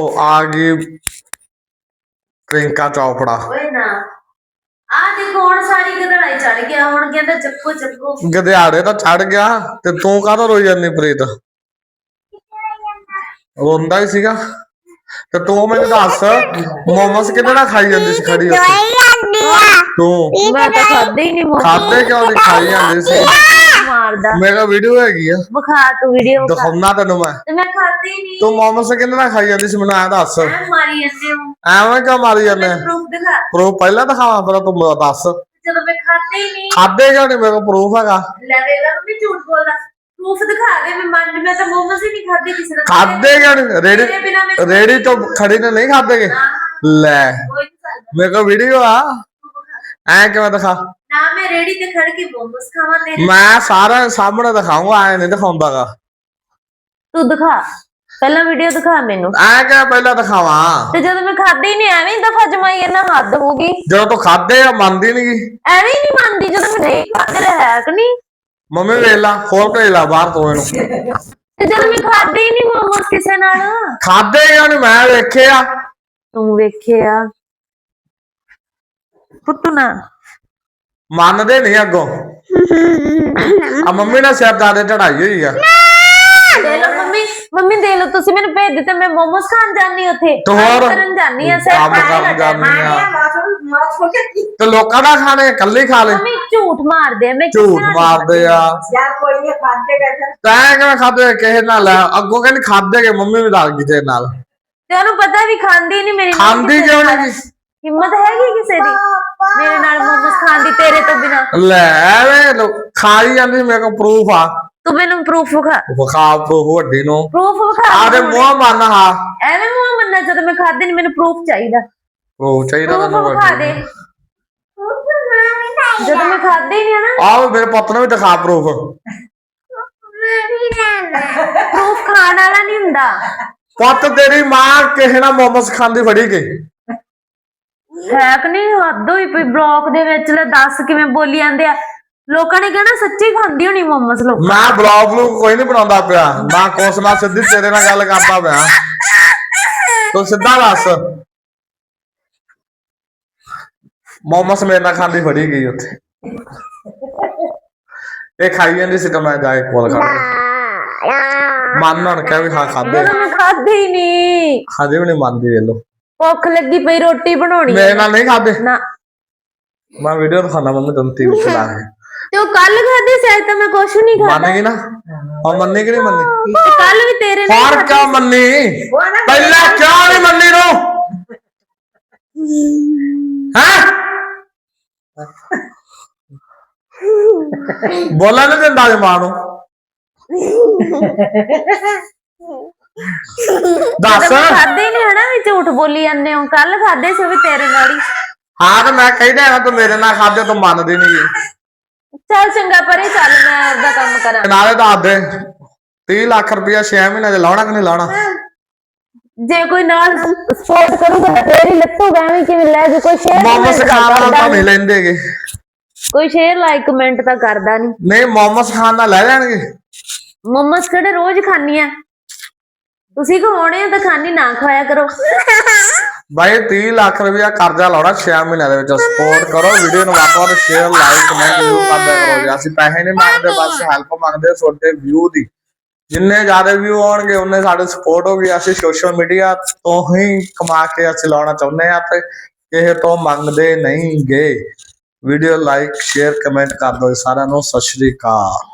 ਉਹ ਆ ਗਈ ਪ੍ਰਿੰਕਾ ਚੋਪੜਾ। ਓਏ ਨਾ ਆ ਦੇਖੋ ਹੁਣ ਸਾਰੀ ਗਧੜਾਈ ਚੜ ਗਿਆ ਹੁਣ ਕਹਿੰਦਾ ਚੱਕੋ ਚੱਕੋ। ਗਧਿਆੜੇ ਤਾਂ ਛੱਡ ਗਿਆ ਤੇ ਤੂੰ ਕਾਹਦਾ ਰੋਈ ਜਾਂਦੀ ਪ੍ਰੀਤ? ਰੋਂਦਾ ਹੀ ਸੀਗਾ। ਤੇ ਤੂੰ ਮੈਨੂੰ ਦੱਸ ਮੋਮੋਸ ਕਿਹਦੇ ਨਾਲ ਖਾਈ ਜਾਂਦੀ ਸੀ ਖੜੀ ਉੱਥੇ? ਤੂੰ ਮੈਂ ਤਾਂ ਖਾਦੇ ਹੀ ਨਹੀਂ ਖਾਦੇ ਕਿਉਂ ਨਹੀਂ ਖਾਈ ਜਾਂਦੀ ਸੀ। ਮਾਰਦਾ ਮੇਰਾ ਵੀਡੀਓ ਹੈਗੀ ਆ। ਵਿਖਾ ਤੂੰ ਵੀਡੀਓ ਦਿਖਾਉਣਾ ਤੈਨੂੰ ਮੈਂ। ਤੇ ਮੈਂ ਖਾਦੇ ਨਹੀਂ ਤੂੰ ਮੋਮੋਸ ਕਿਹਦੇ ਨਾਲ ਖਾਈ ਜਾਂਦੀ ਸੀ ਮੈਨੂੰ ਐ ਦੱਸ। ਐ ਮਾਰੀ ਜਾਂਦੇ ਹੋ। ਐਵੇਂ ਕਿਉਂ ਮਾਰੀ ਜਾਂਦੇ? ਪ੍ਰੂਫ ਦਿਖਾ। ਪ੍ਰੂਫ ਪਹਿਲਾਂ ਦਿਖਾਵਾਂ ਫਿਰ ਤੂੰ ਮੈਨੂੰ ਦੱਸ। ਜਦੋਂ ਮੈਂ ਖਾਦੇ ਨਹੀਂ ਖਾਦੇ ਕਿਉਂ ਨਹੀਂ ਮੇਰੇ ਕੋਲ ਪ੍ਰੂਫ ਹੈਗਾ। ਲੈ ਵੇ ਲਾ ਵੀ ਝੂਠ ਬੋਲਦਾ। ਪ੍ਰੂਫ ਦਿਖਾ ਦੇ ਮੈਂ ਮੰਨ ਮੈਂ ਤਾਂ ਮੋਮੋਸ ਹੀ ਨਹੀਂ ਖਾਦੇ ਕਿਸੇ ਦਾ। ਖਾਦੇ ਕਿਉਂ ਨਹੀਂ ਰੇੜੀ ਮੈਂ ਰੇੜੀ ਤੋਂ ਖੜੀ ਨੇ ਨਹੀਂ ਖਾਦੇਗੇ ਲੈ। ਮੇਰੇ ਕੋਲ ਵੀਡੀਓ ਆ। ਐ ਕਿਵੇਂ ਦਿਖਾ? ਨਾ ਮੈਂ ਰੇੜੀ ਤੇ ਖੜ ਕੇ ਮੋਮੋਸ ਖਾਵਾਂ ਤੇਰੇ ਮੈਂ ਸਾਰਾ ਸਾਹਮਣੇ ਦਿਖਾਉਂਗਾ ਐ ਨਹੀਂ ਦਿਖਾਉਂਦਾਗਾ ਤੂੰ ਦਿਖਾ। ਪਹਿਲਾਂ ਵੀਡੀਓ ਦਿਖਾ ਮੈਨੂੰ। ਐ ਕਿਵੇਂ ਪਹਿਲਾਂ ਦਿਖਾਵਾਂ? ਤੇ ਜਦੋਂ ਮੈਂ ਖਾਦੀ ਹੀ ਨਹੀਂ ਐਵੇਂ ਹੀ ਦਫਾ ਜਮਾਈ ਇਹਨਾਂ ਹੱਦ ਹੋ ਗਈ। ਜਦੋਂ ਤੂੰ ਖਾਦੇ ਆ ਮੰਨਦੀ ਨਹੀਂ ਐਵੇਂ ਹੀ ਨਹੀਂ ਮੰਨਦੀ ਜਦੋਂ ਮੈਂ ਨਹੀਂ ਖਾਦੇ ਹੈ ਕਿ ਨਹੀਂ ਮੰਮੀ ਵੇਖ ਲਾ ਖੋਲ ਕੇ ਲਾ ਬਾਹਰ ਤੋਂ ਇਹਨੂੰ। ਤੇ ਜਦੋਂ ਮੈਂ ਖਾਦੀ ਹੀ ਨਹੀਂ ਮੋਮੋਸ ਕਿਸੇ ਨਾਲ। ਖਾਦੇ ਕਿਉਂ ਨਹੀਂ ਮੈਂ ਵੇਖਿਆ ਤੂੰ ਵੇਖਿਆ। ਪੁੱਤੂ ਨਾ। ਮੰਨਦੇ ਨਹੀਂ ਅੱਗੋਂ। ਆ ਮੰਮੀ ਨੇ ਸਿਰ ਦਾਦੇ ਚੜਾਈ ਹੋਈ ਆ। ਦੇ ਲੋ ਮੰਮੀ ਮੰਮੀ ਦੇ ਲੋ ਤੁਸੀਂ ਮੈਨੂੰ ਭੇਜ ਦਿੱਤੇ ਮੈਂ ਮੋਮੋਸ ਖਾਣ ਜਾਣੀ ਉੱਥੇ। ਤੇ ਹੋਰ? ਕਰਨ ਜਾਣੀ ਆ ਕੰਮ ਕਰਨ ਜਾਨੀ ਆ। ਤੇ ਲੋਕਾਂ ਦਾ ਖਾਣੇ ਇਕੱਲੇ ਖਾ ਲੈ। ਮੰਮੀ ਝੂਠ ਮਾਰਦੇ ਆ ਮੈਂ ਕਿਸੇ ਝੂਠ ਨਾਲ ਨਹੀਂ ਮਾਰਦੇ ਆ। ਯਾਰ ਕੋਈ ਨਹੀਂ ਖਾਂਦੇ ਬੈਠੇ। ਤੈਂ ਕਿਵੇਂ ਖਾਦੇ ਕਿਸੇ ਨਾਲ ਆ? ਅੱਗੋਂ ਕਹਿੰਦੀ ਖਾਦੇ ਕੇ ਮੰਮੀ ਵੀ ਰਲ ਗਈ ਤੇਰੇ ਨਾਲ। ਤੇ ਉਹਨੂੰ ਪਤਾ ਵੀ ਖਾਂਦੀ ਨਹੀਂ ਮੇਰੀ ਮੰਮੀ ਖਾਂਦੀ ਕਿਸੇ ਕਿਉਂ ਨਾਲ। ਨਹੀਂ ਹਿੰਮਤ ਹੈਗੀ ਕਿਸੇ ਦੀ ਮੇਰੇ ਨਾਲ ਮੋਮੋਸ ਖਾਣ ਦੀ ਤੇਰੇ ਤੋਂ ਬਿਨਾ ਲੈ ਐਵੇਂ ਲੋ- ਖਾਈ ਜਾਂਦੀ ਮੇਰੇ ਕੋਲ ਪ੍ਰੂਫ ਆ। ਤੂੰ ਮੈਨੂੰ ਪ੍ਰੂਫ ਵਿਖਾ। ਵਿਖਾ ਪ੍ਰੂਫ ਵੱਡੀ ਨੂੰ। ਪ੍ਰੂਫ ਵਿਖਾ ਆਦੇ ਮੂੰਹ ਮੰਨ ਹਾਂ ਐਵੇਂ ਮੂੰਹ ਮੰਨਾ ਜਦੋਂ ਮੈਂ ਖਾਦੀ ਨਹੀਂ ਮੈਨੂੰ ਪ੍ਰੂਫ ਚਾਹੀਦਾ। ਪ੍ਰੂਫ ਚਾਹੀਦਾ ਪ੍ਰੂਫ ਤੈਨੂੰ ਵਿਖਾ ਦੇ। ਜਦੋਂ ਮੈਂ ਖਾਦੀ ਨਹੀਂ ਨਾ। ਆਹ ਮੇਰੇ ਪੁੱਤ ਨੂੰ ਵੀ ਦਿਖਾ ਪ੍ਰੂਫ ਪ੍ਰੂਫ ਖਾਣ ਵਾਲਾ ਨਹੀਂ ਹੁੰਦਾ। ਪੁੱਤ ਤੇਰੀ ਮਾਂ ਕਿਸੇ ਨਾਲ ਮੋਮੋਸ ਖਾਂਦੀ ਫੜੀ ਗਈ। ਹੈ ਕਿ ਨਹੀਂ? ਹੱਦ ਹੋਈ ਪਈ ਬਲੌਕ ਦੇ ਵਿੱਚ। ਲੈ ਦੱਸ ਕਿਵੇਂ ਬੋਲੀ ਜਾਂਦੇ ਆ। ਲੋਕਾਂ ਨੇ ਕਹਿਣਾ ਸੱਚੀ ਖਾਂਦੀ ਹੋਣੀ ਮੋਮੋਸ ਲੋਕ। ਮੈਂ ਬਲੌਗ ਨੂੰ ਕੋਈ ਨਹੀਂ ਬਣਾਉਂਦਾ ਪਿਆ। ਮੈਂ ਕੋਸ ਨਾਲ ਸਿੱਧੀ ਤੇਰੇ ਨਾਲ ਗੱਲ ਕਰਦਾ ਪਿਆ। ਤੂੰ ਸਿੱਧਾ ਦੱਸ। ਮੋਮੋਸ ਮੇਰੇ ਨਾਲ ਖਾਂਦੀ ਫੜੀ ਗਈ ਉੱਥੇ। ਇਹ ਖਾਈ ਜਾਂਦੀ ਸੀ ਤਾਂ ਮੈਂ ਜਾ ਕੇ ਕੋਲ ਖੜ ਮੰਨ ਹੁਣ ਕਿਹਾ ਵੀ ਹਾਂ ਖਾਦੇ ਜਦੋਂ ਮੈਂ ਖਾਦੀ ਹੀ ਨਹੀਂ। ਖਾਦੇ ਵੀ ਨਹੀਂ ਮੰਨਦੀ ਵੇਲੋ ਭੁੱਖ ਲੱਗੀ ਪਈ ਰੋਟੀ ਬਣਾਉਣੀ ਮੇਰੇ ਨਾਲ ਨਹੀਂ ਖਾਦੇ। ਨਾ। ਮੈਂ ਵੀਡੀਓ ਦਿਖਾਣਾ ਮੰਮੀ ਟੀਵੀ ਤੇ ਲਾ ਕੇ। ਤੇ ਉਹ ਕੱਲ ਖਾਦੀ ਸੀ ਤਾਂ ਮੈਂ ਕੁਛ ਨਹੀਂ ਖਾਦਾ ਮੰਨ ਗਈ ਨਾ? ਹਾਂ ਮੰਨੀ ਕਿ ਨਹੀਂ ਮੰਨੀ? ਤੇ ਕੱਲ ਵੀ ਤੇਰੇ ਨਾਲ ਹੋਰ ਕਿਉਂ ਮੰਨੀ? ਪਹਿਲਾਂ ਕਿਉਂ ਨਹੀਂ ਮੰਨੀ ਨੂੰ ਹਾਂ? ਬੋਲਾ ਨਹੀਂ ਦਿੰਦਾ ਜੇ ਮਾਂ ਨੂੰ ਦੱਸ। ਖਾਦੇ ਝੂਠ ਬੋਲੀ ਜਾਂਦੇ ਹੋ? ਕੱਲ ਖਾਦੇ ਸੀ ਉਹ ਵੀ ਤੇਰੇ ਨਾਲ ਹੀ। ਹਾਂ ਤੇ ਮੈਂ ਕਹਿੰਦਾ ਹਾਂ ਤੂੰ ਮੇਰੇ ਨਾਲ ਖਾਦੇ ਤੂੰ ਮੰਨਦੀ ਨਹੀਂ ਚੱਲ ਚੰਗਾ ਪਰੇ ਚੱਲ ਮੈਂ ਆਪਦਾ ਕੰਮ ਕਰਾਂ। ਨਾਲੇ ਦੱਸ ਦੇ 30 ਲੱਖ ਰੁਪਇਆ 6 ਮਹੀਨੇ ਦੇ ਲਾਉਣਾ ਕਿ ਨਹੀਂ ਲਾਉਣਾ? ਜੇ ਕੋਈ ਨਾਲ ਸਪੋਰਟ ਕਰੂਗਾ ਤਾਂ ਫੇਰ ਹੀ ਲੱਤੂਗਾ ਐਵੇਂ ਕਿਵੇਂ ਲੈ ਜੇ ਕੋਈ ਸ਼ੇਅਰ ਮੋਮੋਸ ਖਾਣ ਤਾਂ ਨਹੀਂ ਲੈਂਦੇਗੇ ਕੋਈ ਸ਼ੇਅਰ ਲਾਈਕ ਕਮੈਂਟ ਤਾਂ ਕਰਦਾ ਨਹੀਂ ਨਹੀਂ ਮੋਮੋਸ ਖਾਣ ਨਾਲ ਲੈ ਲੈਣਗੇ। ਮੋਮੋਸ ਕਿਹੜੇ ਰੋਜ਼ ਖਾਣੀ ਆ? ਤੁਸੀਂ ਖਾਣੇ ਆ ਤਾਂ ਖਾਣੀ ਨਾ ਖਾਇਆ ਕਰੋ। ਬਾਈ 30 ਲੱਖ ਰੁਪਇਆ ਕਰਜ਼ਾ ਲਾਉਣਾ 6 ਮਹੀਨਿਆਂ ਦੇ ਵਿੱਚ। ਸਪੋਰਟ ਕਰੋ ਵੀਡੀਓ ਨੂੰ ਵੱਧ ਵੱਧ ਸ਼ੇਅਰ ਲਾਈਕ ਕਮੈਂਟ ਜ਼ਰੂਰ ਕਰਦੇ ਕਰੋ ਜੀ। ਅਸੀਂ ਪੈਸੇ ਨਹੀਂ ਮੰਗਦੇ, ਬਸ ਹੈਲਪ ਮੰਗਦੇ ਤੁਹਾਡੇ ਵਿਊ ਦੀ। ਜਿੰਨੇ ਜ਼ਿਆਦਾ ਵਿਊ ਆਉਣਗੇ, ਉਨੇ ਸਾਡੇ ਸਪੋਰਟ ਹੋਗੀ ਅਸੀਂ ਸੋਸ਼ਲ ਮੀਡੀਆ ਤੋਂ ਹੀ ਕਮਾ ਕੇ ਅਸੀਂ ਲਾਉਣਾ ਚਾਹੁੰਦੇ ਆ ਤੇ ਕਿਸੇ ਤੋਂ ਮੰਗਦੇ ਨਹੀਂ ਗੇ ਵੀਡੀਓ ਲਾਈਕ ਸ਼ੇਅਰ ਕਮੈਂਟ ਕਰ ਦਿਓ ਸਾਰਿਆਂ ਨੂੰ। ਸਤਿ ਸ਼੍ਰੀ ਅਕਾਲ।